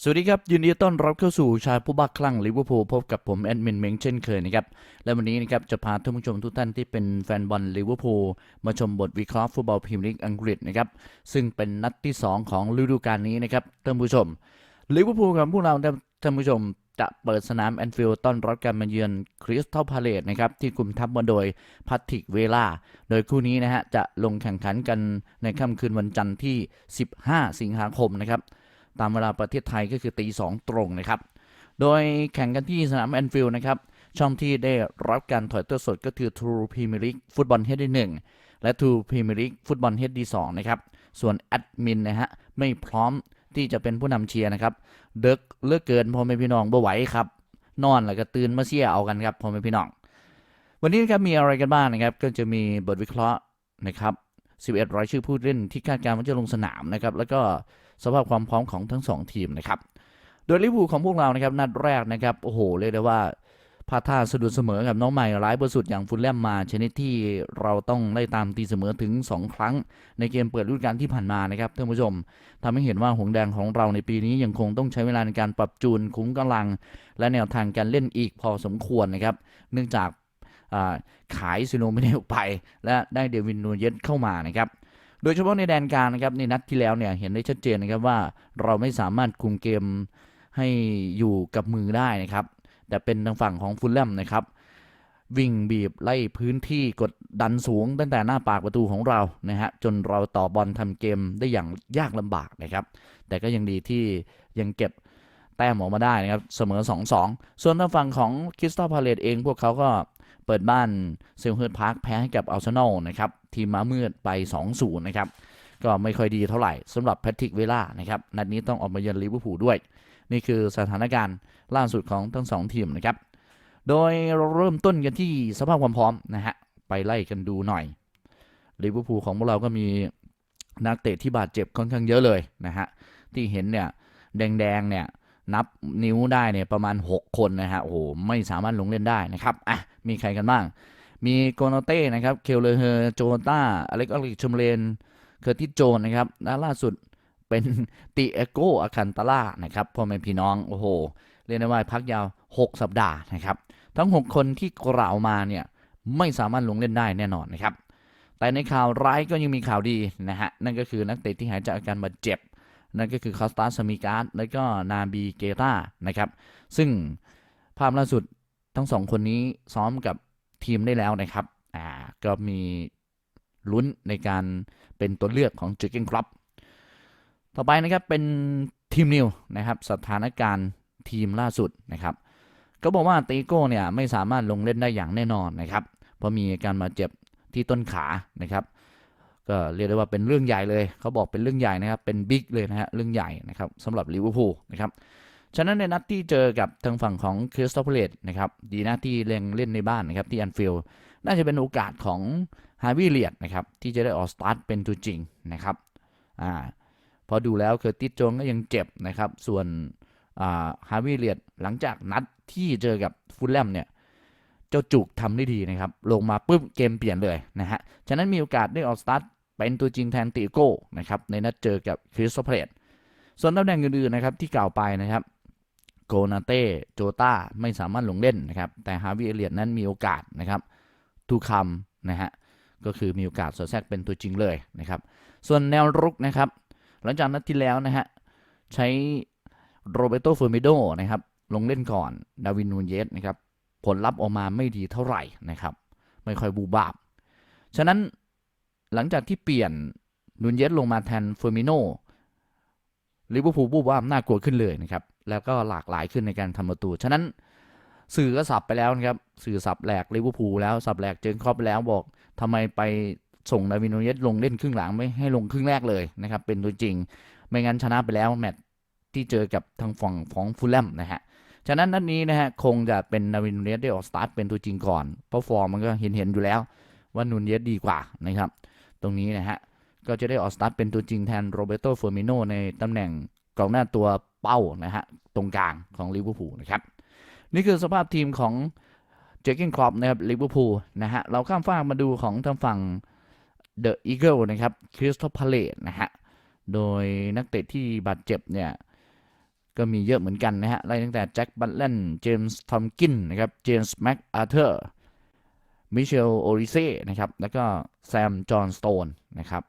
สวัสดีครับ ยินดีต้อนรับเข้าสู่ชายผู้บ้าคลั่งลิเวอร์พูลพบกับผมแอดมินเมงเช่นเคยนะครับ และวันนี้นะครับจะพาท่านผู้ชมทุกท่านที่เป็นแฟนบอลลิเวอร์พูลมาชมบทวิเคราะห์ฟุตบอลพรีเมียร์ลีกอังกฤษนะครับ ซึ่งเป็นนัดที่ 2 ของฤดูกาลนี้นะครับท่านผู้ชมลิเวอร์พูลกับพวกเราท่านผู้ชมจะเปิดสนามแอนฟิลด์ต้อนรับการมาเยือนคริสตัลพาเลตนะครับที่คุมทัพมาโดยพัตติกเวล่า โดยคู่นี้นะฮะจะลงแข่งขันกันในค่ำคืนวันจันทร์ที่ 15 สิงหาคมนะครับ ตามเวลาประเทศไทยก็คือตีสองตรงนะครับ โดยแข่งกันที่สนามแอนฟิลด์นะครับ ช่องที่ได้รับการถ่ายทอดสดก็คือ True Premier League ฟุตบอลเฮดดีหนึ่งและ True Premier League ฟุตบอลเฮดดีสองนะครับ ส่วนแอดมินนะฮะไม่พร้อมที่จะเป็นผู้นำเชียร์นะครับเดึกเลือกเกินพ่อแม่พี่น้องบ่ไหวครับ นอนแล้วก็ตื่นมาเชียร์เอากันครับพ่อแม่พี่น้อง วันนี้นะครับมีอะไรกันบ้างนะครับ ก็จะมีบทวิเคราะห์นะครับ 11 รายชื่อผู้เล่นที่คาดการณ์ว่าจะลงสนามนะครับแล้วก็สภาพความพร้อมของทั้งสองทีมนะครับโดยลิเวอร์พูลของพวกเรานะครับนัดแรกนะครับโอ้โหเรียกได้ว่าพาท่าสะดุดเสมอกับน้องใหม่ร้ายเบอร์สุดอย่างฟุตแลมมาชนิดที่เราต้องไล่ตามตีเสมอถึง 2 ครั้ง ในเกมเปิดฤดูกาลที่ผ่านมานะครับท่านผู้ชมทำให้เห็นว่าหงแดงของเราในปีนี้ยังคงต้องใช้เวลาในการปรับจูนคุ้มกำลัง และแนวทางการเล่นอีกพอสมควรนะครับ เนื่องจาก ขายซิโนไม่ได้ออกไป และได้เดวินนูเยสเข้ามานะครับโดยเฉพาะในแดนกลางนะครับในนัดที่แล้วเนี่ยเห็นได้ชัดเจนนะครับว่าเราไม่สามารถคุมเกมให้อยู่กับมือได้นะครับ แต่เป็นทางฝั่งของฟุลแลมนะครับวิ่งบีบไล่พื้นที่กดดันสูงตั้งแต่หน้าปากประตูของเรานะฮะจนเราต่อบอลทำเกมได้อย่างยากลำบากนะครับ แต่ก็ยังดีที่ยังเก็บแต้มออกมาได้นะครับเสมอ 2-2 ส่วนทางฝั่งของคริสตัลพาเลตเองพวกเขาก็ เปิดบ้านเซลเฮิร์ตพาร์คแพ้ให้กับอัลเซนอลนะครับทีมม้ามืดไป 2-0 นะครับ ก็ไม่ค่อยดีเท่าไหร่สำหรับแพทริกเวล่านะครับ นัดนี้ต้องออกมาเยือนลิเวอร์พูลด้วย นี่คือสถานการณ์ล่าสุดของทั้งสองทีมนะครับ โดยเราเริ่มต้นกันที่สภาพความพร้อมนะฮะไปไล่กันดูหน่อยลิเวอร์พูลของพวกเราก็มีนักเตะที่บาดเจ็บค่อนข้างเยอะเลยนะฮะที่เห็นเนี่ยแดงๆเนี่ย นับนิ้วได้เนี่ยประมาณ 6 คนนะฮะโอ้โหไม่สามารถลงเล่นได้นะครับอะมีใครกันบ้าง มีโกโนเต้นะครับเคลเลอร์เฮอร์โจต้าอเล็กอลิกชมเลนเคอร์ติโจนนะครับและล่าสุดเป็นติเอโกอาคันตาล่านะครับพ่อแม่พี่น้องโอ้โหเรียกได้ว่าพักยาว 6 สัปดาห์นะครับ ทั้ง 6 คนที่กล่าวมาเนี่ยไม่สามารถลงเล่นได้แน่นอนนะครับ แต่ในข่าวร้ายก็ยังมีข่าวดีนะฮะนั่นก็คือนักเตะที่หายจากอาการบาดเจ็บ นั่นก็คือคอสตาสมิการ์ดและก็นาบีเกตานะครับ ซึ่งภาพล่าสุดทั้งสองคนนี้ซ้อมกับทีมได้แล้วนะครับ อ่า ก็มีลุ้นในการเป็นตัวเลือกของจอเกนครับ ต่อไปนะครับเป็นทีมนิวนะครับ สถานการณ์ทีมล่าสุดนะครับ ก็บอกว่าตีโก้เนี่ยไม่สามารถลงเล่นได้อย่างแน่นอนนะครับ เพราะมีอาการมาเจ็บที่ต้นขานะครับ ก็เรียกได้ว่าเป็นเรื่องใหญ่เลยเขาบอกเป็นเรื่องใหญ่นะครับ เป็นบิ๊กเลยนะฮะเรื่องใหญ่นะครับสำหรับลิเวอร์พูลนะครับฉะนั้นในนัดที่เจอกับทางฝั่งของคริสตัลพาเลตนะครับดีนะที่เล่นเล่นในบ้านนะครับที่อันฟิลด์น่าจะเป็นโอกาสของฮาร์วิเลียดนะครับที่จะได้ออกสตาร์ทเป็นตัวจริงนะครับอ่าพอดูแล้วเคอร์ติสโจนก็ยังเจ็บนะครับ ส่วนอ่าฮาวิเลียดหลังจากนัดที่เจอกับฟูลแลมเนี่ยเจ้าจุกทำได้ดีนะครับ ลงมาปุ๊บเกมเปลี่ยนเลยนะฮะ ฉะนั้นมีโอกาสได้ออกสตาร์ท เป็นตัวจริงแทนติโก้นะครับในนัดเจอกับคริสตัลพลตส่วนตำแหน่งอื่นๆนะครับที่กล่าวไปนะครับโกนาเต้โจต้าไม่สามารถลงเล่นนะครับแต่ฮาวิเอเลียดนั้นมีโอกาสนะครับทูคำนะฮะก็คือมีโอกาสสอดแทรกเป็นตัวจริงเลยนะครับ ส่วนแนวรุกนะครับ หลังจากนัดที่แล้วนะฮะใช้โรเบโตเฟอร์มิโดนะครับลงเล่นก่อนดาวินนูเยสนะครับผลลัพธ์ออกมาไม่ดีเท่าไหร่นะครับ ไม่ค่อยบูบาบ ฉะนั้น หลังจากที่เปลี่ยนนูนเยสลงมาแทนเฟอร์มิโนลิเวอร์พูลบูบวามน่ากลัวขึ้นเลยนะครับ แล้วก็หลากหลายขึ้นในการทำประตู ฉะนั้นสื่อก็สับไปแล้วนะครับ สื่อสับแหลกลิเวอร์พูลแล้วสับแหลกเจนครอปแล้วบอกทำไมไปส่งดาวินโนเยสลงเล่นครึ่งหลังไม่ให้ลงครึ่งแรกเลยนะครับ เป็นตัวจริง ไม่งั้นชนะไปแล้วแมตช์ที่เจอกับทางฝั่งของฟูลแลมนะฮะ ฉะนั้นนัดนี้นะฮะคงจะเป็นดาวินโนเยสได้ออกสตาร์ทเป็นตัวจริงก่อน เพราะฟอร์มมันก็เห็นเห็นอยู่แล้วว่านูนเยสดีกว่านะครับ ตรงนี้นะฮะ ก็จะได้ออกสตาร์ทเป็นตัวจริงแทนโรเบโตเฟอร์มิโนในตำแหน่งกองหน้าตัวเป้านะฮะ ตรงกลางของลิเวอร์พูลนะครับ นี่คือสภาพทีมของเจคเกนครอปนะครับลิเวอร์พูลนะฮะ เราข้ามฟากมาดูของทางฝั่งเดอะอีเกิลนะครับคริสตัลพาเลตนะฮะ โดยนักเตะที่บาดเจ็บเนี่ยก็มีเยอะเหมือนกันนะฮะไล่ตั้งแต่แจ็คบัตเลนเจมส์ทอมกินนะครับเจมส์แม็กอาร์เธอร์ มิเชลโอริเซ่นะครับ แล้วก็แซม จอห์นสโตนนะครับ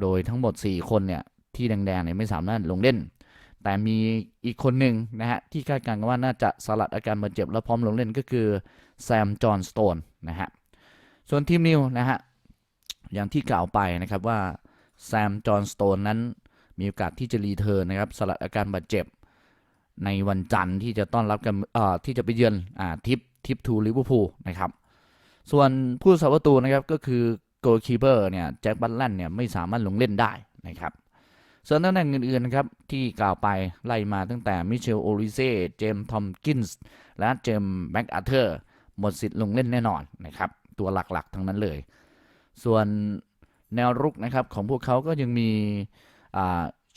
โดยทั้งหมด 4 คนเนี่ย ที่แดงๆเนี่ยไม่สามารถลงเล่น แต่มีอีกคนหนึ่งนะฮะ ที่คาดการณ์ว่าน่าจะสลัดอาการบาดเจ็บแล้วพร้อมลงเล่นก็คือแซม จอห์นสโตนนะฮะ ส่วนทีมนิวนะฮะ อย่างที่กล่าวไปนะครับว่าแซม จอห์นสโตนนั้นมีโอกาสที่จะรีเทิร์นนะครับสลัดอาการบาดเจ็บ ในวันจันทร์ที่จะต้อนรับกันที่จะไปเยือนอ่าทิปทิปทูลิเวอร์พูลนะครับ ส่วนผู้สาประตูนะครับก็คือโกลคีเปอร์เนี่ยแจ็คบัตแลนเนี่ยไม่สามารถลงเล่นได้นะครับส่วนตำแหน่งอื่นๆนะครับที่กล่าวไปไล่มาตั้งแต่มิเชลโอริเซ่เจมส์ทอมกินส์และเจมส์แม็กอาเธอร์หมดสิทธิ์ลงเล่นแน่นอนนะครับตัวหลักๆทั้งนั้นเลย ส่วนแนวรุกนะครับของพวกเขาก็ยังมีอ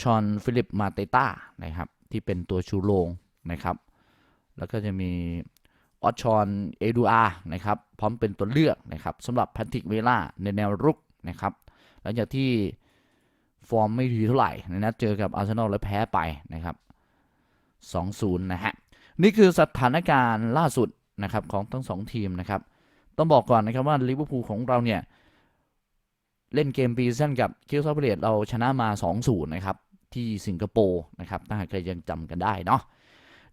ชอนฟิลิปมาเตต้านะครับที่เป็นตัวชูโรงนะครับ แล้วก็จะมี ออชอนเอดูอานะครับพร้อมเป็นตัวเลือกนะครับสำหรับแพทริกเวล่าในแนวรุกนะครับหลังจากที่ฟอร์มไม่ดีเท่าไหร่ในนัดเจอกับอาร์เซนอลแล้วแพ้ไปนะครับ 2-0 นะฮะ นี่คือสถานการณ์ล่าสุดนะครับของทั้งสองทีมนะครับ ต้องบอกก่อนนะครับว่าลิเวอร์พูลของเราเนี่ย เล่นเกมปีซั่นกับคิวซาเบเลตเราชนะมา 2-0 นะครับ ที่สิงคโปร์นะครับ ถ้าหากใครยังจำกันได้เนาะ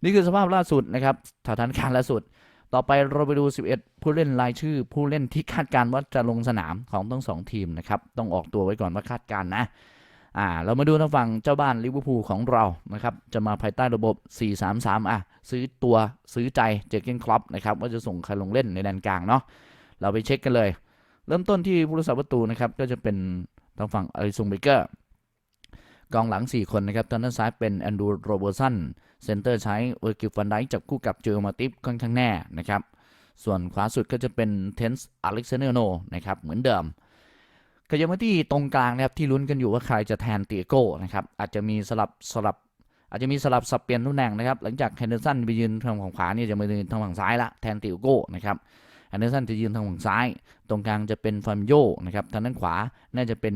นี่คือสภาพล่าสุดนะครับสถานการณ์ล่าสุด ต่อไปเราไปดู 11 ผู้เล่นรายชื่อ ผู้เล่นที่คาดการณ์ว่าจะลงสนามของทั้งสองทีมนะครับต้องออกตัวไว้ก่อนว่าคาดการณ์นะอ่าเรามาดูทางฝั่งเจ้าบ้านลิเวอร์พูลของเรานะครับจะมาภายใต้ระบบ 4-3-3 อะ ซื้อตัวซื้อใจเจอเกนคลับนะครับว่าจะส่งใครลงเล่นในแดนกลางเนาะเราไปเช็คกันเลย เริ่มต้นที่ผู้รักษาประตูนะครับก็จะเป็นทางฝั่งอลิซงเบเกอร์ กองหลัง 4 คนนะครับทางด้านซ้ายเป็นแอนดูโรเบอร์สันเซนเตอร์ใช้เวอร์กิลฟันไดจับคู่กับเจอมาติฟค่อนข้างแน่นะครับส่วนขวาสุดก็จะเป็นเทนส์อเล็กซานเดอร์โนนะครับเหมือนเดิมก็ยังมาที่ตรงกลางนะครับที่ลุ้นกันอยู่ว่าใครจะแทนเตียโก้นะครับอาจจะมีสลับสลับอาจจะมีสลับสับเปลี่ยนตำแหน่งนะครับ หลังจากเฮนเดอร์สันไปยืนทางฝั่งขวาเนี่ยจะมายืนทางฝั่งซ้ายละแทนเตียโก้นะครับเฮนเดอร์สันจะยืนทางฝั่งซ้าย ตรงกลางจะเป็นฟาร์มโยนะครับทางด้านขวาน่าจะเป็น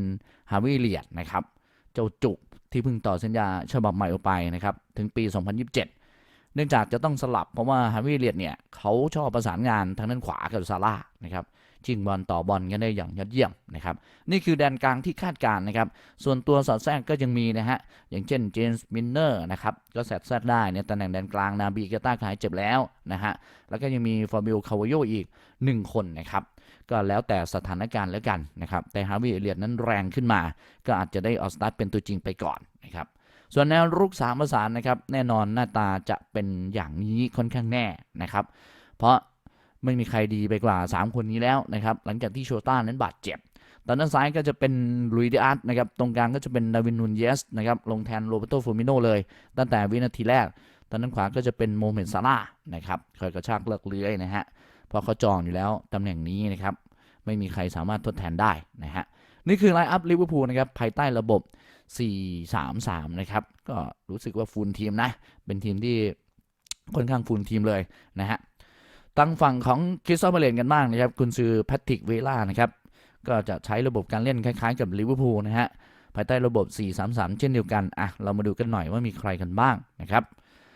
ฮาวิเลียดนะครับ เจ้าจุก ที่เพิ่งต่อสัญญาฉบับใหม่ออกไปนะครับถึงปี 2027 เนื่องจากจะต้องสลับเพราะว่าฮาวิเลียดเนี่ยเขาชอบประสานงานทางด้านขวากับซาร่านะครับชิงบอลต่อบอลกันได้อย่างยอดเยี่ยมนะครับนี่คือแดนกลางที่คาดการณ์นะครับส่วนตัวสอดแทรกก็ยังมีนะฮะอย่างเช่นเจมส์มินเนอร์นะครับก็แซดแซดได้เนี่ยตำแหน่งแดนกลางนาบีกาต้าขายเจ็บแล้วนะฮะแล้วก็ยังมีฟาบิโอคาวโยอีก 1 คนนะครับ ก็แล้วแต่สถานการณ์แล้วกันนะครับ แต่ฮาวิเลียดนั้นแรงขึ้นมา ก็อาจจะได้ออสตาร์ทเป็นตัวจริงไปก่อนนะครับ ส่วนแนวรุกสามประสานนะครับ แน่นอนหน้าตาจะเป็นอย่างนี้ค่อนข้างแน่นะครับ เพราะไม่มีใครดีไปกว่า 3 คนนี้แล้วนะครับ หลังจากที่โชต้านั้นบาดเจ็บตอนด้านซ้ายก็จะเป็นลุยดิอาร์ตนะครับ ตรงกลางก็จะเป็นดาวินนูนเยสนะครับ ลงแทนโรเบโตฟูมิโนเลย ตั้งแต่วินาทีแรก ตอนด้านขวาก็จะเป็นโมเมนต์ซาร่านะครับคอยกระชากเลิกเลื้อยนะฮะ ราะเขาจองอยู่แล้วตำแหน่งนี้นะครับ ไม่มีใครสามารถทดแทนได้นะฮะนี่คือไลน์อัพลิเวอร์พูลนะครับ ภายใต้ระบบ 4-3-3 นะครับ ก็รู้สึกว่าฟูลทีมนะ เป็นทีมที่ค่อนข้างฟูลทีมเลยนะฮะตั้งฝั่งของคริสตัลพาเลนกันบ้างนะครับ คุณซือแพทริกเวล่านะครับ ก็จะใช้ระบบการเล่นคล้ายๆกับลิเวอร์พูลนะฮะ ภายใต้ระบบ 4-3-3 เช่นเดียวกัน อะ เรามาดูกันหน่อยว่ามีใครกันบ้างนะครับ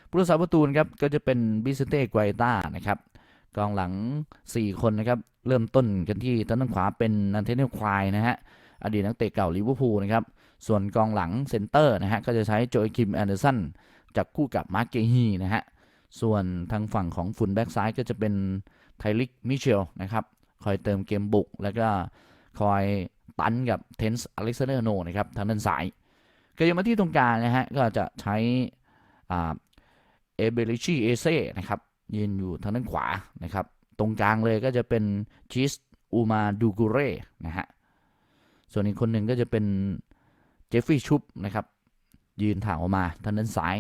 ผู้รักษาประตูนครับก็จะเป็นบิสเต้ไกวต้านะครับ กองหลัง 4 คนนะครับ เริ่มต้นกันที่ทางด้านขวาเป็นนันเทนเนลควายนะฮะ อดีตนักเตะเก่าลิเวอร์พูลนะครับ ส่วนกองหลังเซนเตอร์นะฮะ ก็จะใช้โจยคิมแอนเดอร์สันจับคู่กับมาร์กเกฮีนะฮะ ส่วนทางฝั่งของฟุนแบ็กซ้ายก็จะเป็นไทลิกมิเชลนะครับ คอยเติมเกมบุก แล้วก็คอยตันกับเทนส์อเล็กซานเดอร์โนนะครับทางด้านซ้ายก็ยังมาที่ตรงกลางนะฮะ ก็จะใช้เอเบริชีเอเซ่นะครับ ยืนอยู่ทางด้านขวานะครับ ตรงกลางเลยก็จะเป็นชิสอูมาดูกุเร่นะฮะ ส่วนอีกคนหนึ่งก็จะเป็นเจฟฟี่ชุบนะครับ ยืนถ่างออกมาทางด้านซ้าย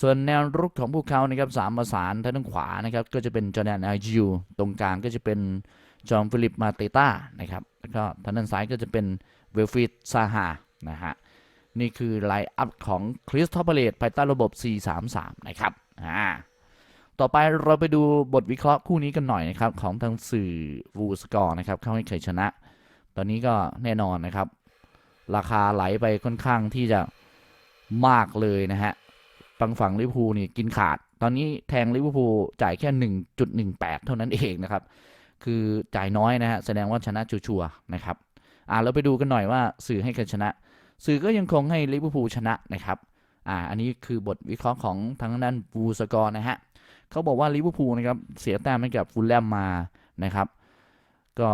ส่วนแนวรุกของพวกเขานะครับสามประสานทางด้านขวานะครับ ก็จะเป็นจอร์แดนไอจิวตรงกลางก็จะเป็นจอห์นฟิลิปมาเตต้านะครับ แล้วก็ทางด้านซ้ายก็จะเป็นเวลฟิดซาฮานะฮะ นี่คือไลน์อัพของคริสทอปเปเลตภายใต้ระบบ 4-3-3 นะครับ อ่า ต่อไปเราไปดูบทวิเคราะห์คู่นี้กันหน่อยนะครับ ของทางสื่อวูสกอร์นะครับ เข้าให้ใครชนะ ตอนนี้ก็แน่นอนนะครับ ราคาไหลไปค่อนข้างที่จะมากเลยนะฮะทางฝั่งลิเวอร์พูลนี่กินขาด ตอนนี้แทงลิเวอร์พูลจ่ายแค่ 1.18 เท่านั้นเองนะครับ คือจ่ายน้อยนะฮะแสดงว่าชนะชัวร์นะครับอ่าเราไปดูกันหน่อยว่าสื่อให้ใครชนะ สื่อก็ยังคงให้ลิเวอร์พูลชนะนะครับอ่าอันนี้คือบทวิเคราะห์ของทางด้านฟูสกอร์นะฮะ เขาบอกว่าลิเวอร์พูลนะครับเสียแต้มให้กับฟูลแลมมานะครับ ก็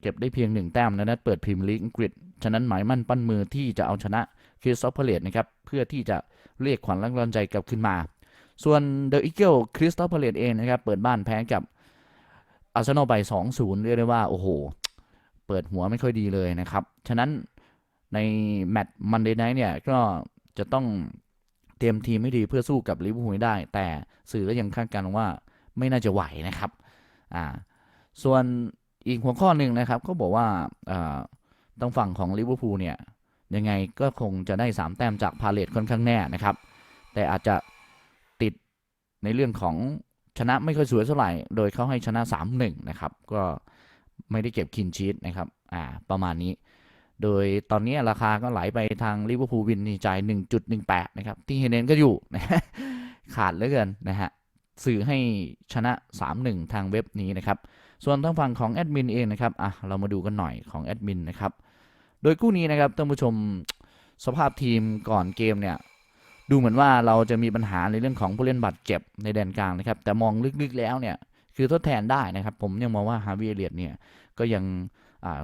เก็บได้เพียงหนึ่งแต้มในนัดเปิดพรีเมียร์ลีกอังกฤษ ฉะนั้นหมายมั่นปั้นมือที่จะเอาชนะคริสตัลพาเลตนะครับเพื่อที่จะเรียกขวัญและกำลังใจกลับขึ้นมา ส่วนเดอะอีเกิลคริสตัลพาเลตเองนะครับเปิดบ้านแพ้กับอาร์เซนอลไป 2-0 เรียกได้ว่าโอ้โห เปิดหัวไม่ค่อยดีเลยนะครับ ฉะนั้นในแมตช์มันเดย์ไนท์เนี่ยก็จะต้อง เตรียมทีมไม่ดีเพื่อสู้กับลิเวอร์พูลได้ แต่สื่อก็ยังคาดการณ์ว่าไม่น่าจะไหวนะครับอ่าส่วนอีกหัวข้อหนึ่งนะครับ ก็บอกว่าอ่าทางฝั่งของลิเวอร์พูลเนี่ยยังไงก็คงจะได้ 3 แต้มจากพาเลตค่อนข้างแน่นะครับ แต่อาจจะติดในเรื่องของชนะไม่ค่อยสวยเท่าไหร่ โดยเขาให้ชนะ 3-1 นะครับ ก็ไม่ได้เก็บคินชีตนะครับ อ่า ประมาณนี้ โดยตอนนี้ราคาก็ไหลไปทางลิเวอร์พูลวินนี่จ่าย 1.18 นะครับ ที่เฮเนนก็อยู่ ขาดเหลือเกินนะฮะสื่อให้ชนะ 3-1 ทางเว็บนี้นะครับ ส่วนทางฝั่งของแอดมินเองนะครับอะเรามาดูกันหน่อยของแอดมินนะครับ โดยคู่นี้นะครับท่านผู้ชมสภาพทีมก่อนเกมเนี่ยดูเหมือนว่าเราจะมีปัญหาในเรื่องของผู้เล่นบาดเจ็บในแดนกลางนะครับ แต่มองลึกๆแล้วเนี่ยคือทดแทนได้นะครับ ผมยังมองว่าฮาวิเอเลียดเนี่ยก็ยัง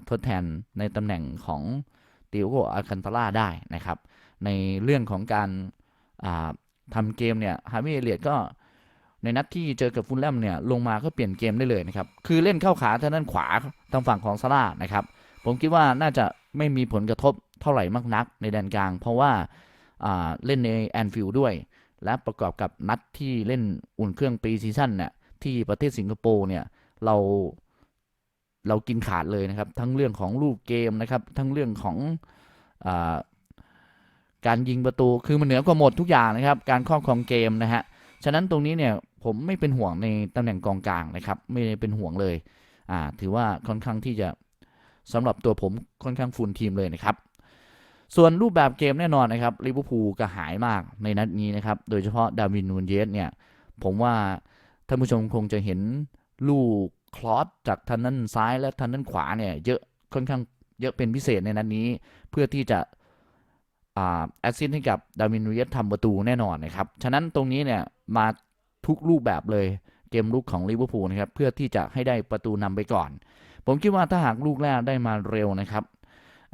ทดแทนในตำแหน่งของติโอโกอาคันตาล่าได้นะครับ ในเรื่องของการอ่าทำเกมเนี่ยฮาวิเอเลียดก็ในนัดที่เจอกับฟุลแลมเนี่ยลงมาก็เปลี่ยนเกมได้เลยนะครับ คือเล่นเข้าขาทางด้านขวาทางฝั่งของซาร่านะครับ ผมคิดว่าน่าจะไม่มีผลกระทบเท่าไหร่มากนักในแดนกลาง เพราะว่าอ่าเล่นในแอนฟิลด์ด้วย และประกอบกับนัดที่เล่นอุ่นเครื่องปีซีซั่นเนี่ยที่ประเทศสิงคโปร์เนี่ยเรา เรากินขาดเลยนะครับ ทั้งเรื่องของลูกเกมนะครับ ทั้งเรื่องของอการยิงประตูคือมันเหนือกว่าหมดทุกอย่างนะครับ การครอบครองเกมนะฮะฉะนั้นตรงนี้เนี่ยผมไม่เป็นห่วงในตำแหน่งกองกลางนะครับ ไม่ได้เป็นห่วงเลยอ่าถือว่าค่อนข้างที่จะสำหรับตัวผมค่อนข้างฟูลทีมเลยนะครับ ส่วนรูปแบบเกมแน่นอนนะครับลิเวอร์พูลก็หายมากในนัดนี้นะครับ โดยเฉพาะดาวินนูนเยสเนี่ย ผมว่าท่านผู้ชมคงจะเห็นลูก คลอสจากทางด้านซ้ายและทางด้านขวาเนี่ยเยอะค่อนข้างเยอะเป็นพิเศษในนัดนี้ เพื่อที่จะอ่าแอสซิสให้กับดาวินนูเยสทำประตูแน่นอนนะครับ ฉะนั้นตรงนี้เนี่ยมาทุกรูปแบบเลยเกมลุกของลิเวอร์พูลนะครับเพื่อที่จะให้ได้ประตูนำไปก่อน ผมคิดว่าถ้าหากลูกแรกได้มาเร็วนะครับ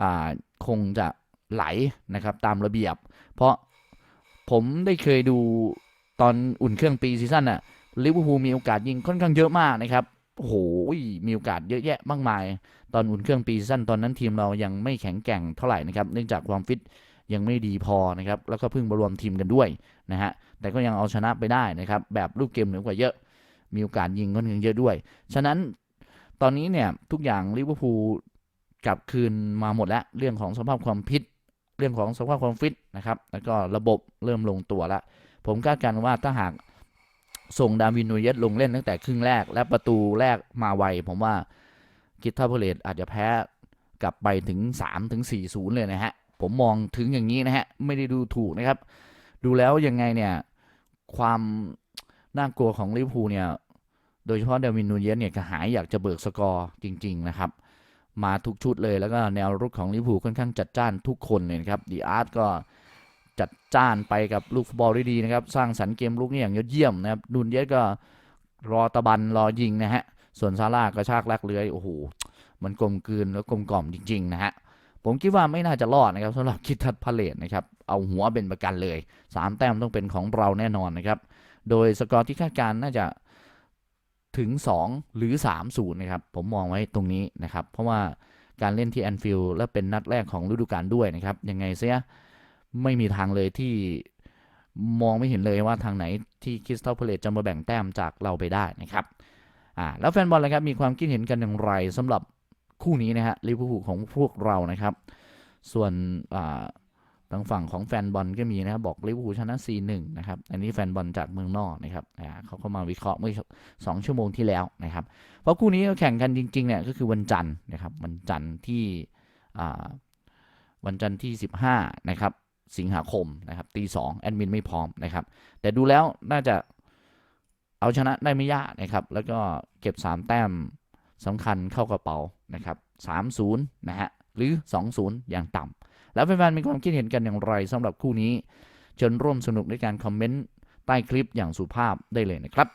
อ่าคงจะไหลนะครับตามระเบียบ เพราะผมได้เคยดูตอนอุ่นเครื่องปีซีซั่นน่ะลิเวอร์พูลมีโอกาสยิงค่อนข้างเยอะมากนะครับ โอ้โหมีโอกาสเยอะแยะมากมาย ตอนอุ่นเครื่องปีซั่นตอนนั้นทีมเรายังไม่แข็งแกร่งเท่าไหร่นะครับ เนื่องจากความฟิตยังไม่ดีพอนะครับ แล้วก็เพิ่งมารวมทีมกันด้วยนะฮะ แต่ก็ยังเอาชนะไปได้นะครับ แบบลูกเกมเหนือกว่าเยอะ มีโอกาสยิงค่อนข้างเยอะด้วย ฉะนั้นตอนนี้เนี่ยทุกอย่างลิเวอร์พูลกลับคืนมาหมดแล้ว เรื่องของสภาพความฟิตเรื่องของสภาพความฟิตนะครับ แล้วก็ระบบเริ่มลงตัวแล้วผมคาดการณ์ว่าถ้าหาก ส่งดาวินนูเยสลงเล่นตั้งแต่ครึ่งแรก และประตูแรกมาไว ผมว่ากิตทาโพเลตอาจจะแพ้กลับไปถึง3ถึง4-0 เลยนะฮะ ผมมองถึงอย่างนี้นะฮะ ไม่ได้ดูถูกนะครับ ดูแล้วยังไงเนี่ย ความน่ากลัวของลิเวอร์พูลเนี่ย โดยเฉพาะเดวินนูเยสเนี่ยกระหายอยากจะเบิกสกอร์จริง ๆ นะครับ มาทุกชุดเลยแล้วก็แนวรุกของลิเวอร์พูลค่อนข้างจัดจ้านทุกคนเลยครับดีอาร์ตก็ จัดจ้านไปกับลูกฟุตบอลได้ดีนะครับ สร้างสรรค์เกมลุกนี่อย่างยอดเยี่ยมนะครับนูนเยสก็รอตะบันรอยิงนะฮะ ส่วนซาร่าก็ชากลักเลื้อยโอ้โหมันกลมกลืนแล้วกลมกล่อมจริง ๆ นะฮะ ผมคิดว่าไม่น่าจะรอดนะครับสำหรับคิดทัดพาเลตนะครับ เอาหัวเป็นประกันเลยสามแต้มต้องเป็นของเราแน่นอนนะครับ โดยสกอร์ที่คาดการณ์น่าจะถึง 2 หรือ3 0นะครับ ผมมองไว้ตรงนี้นะครับ เพราะว่าการเล่นที่แอนฟิลด์และเป็นนัดแรกของฤดูกาลด้วยนะครับ ยังไงเสีย ไม่มีทางเลยที่มองไม่เห็นเลยว่าทางไหนที่คริสตัลเพลตจะมาแบ่งแต้มจากเราไปได้นะครับอ่าแล้วแฟนบอลเลยครับมีความคิดเห็นกันอย่างไรสำหรับคู่นี้นะฮะลิเวอร์พูลของพวกเรานะครับ ส่วนอ่าทางฝั่งของแฟนบอลก็มีนะครับบอกลิเวอร์พูลชนะ 4-1 นะครับ อันนี้แฟนบอลจากเมืองนอกนะครับอ่าเขาก็มาวิเคราะห์เมื่อ 2 ชั่วโมงที่แล้วนะครับ เพราะคู่นี้แข่งกันจริงๆเนี่ยก็คือวันจันทร์นะครับวันจันทร์ที่อ่าวันจันทร์ที่ 15 นะครับ สิงหาคมนะครับตีสองแอดมินไม่พร้อมนะครับ แต่ดูแล้วน่าจะเอาชนะได้ไม่ยากนะครับ แล้วก็เก็บ 3 แต้มสำคัญเข้ากระเป๋านะครับ3-0นะฮะหรือ 2-0 อย่างต่ำแล้วแฟนๆมีความคิดเห็นกันอย่างไรสำหรับคู่นี้ เชิญร่วมสนุกในการคอมเมนต์ใต้คลิปอย่างสุภาพได้เลยนะครับ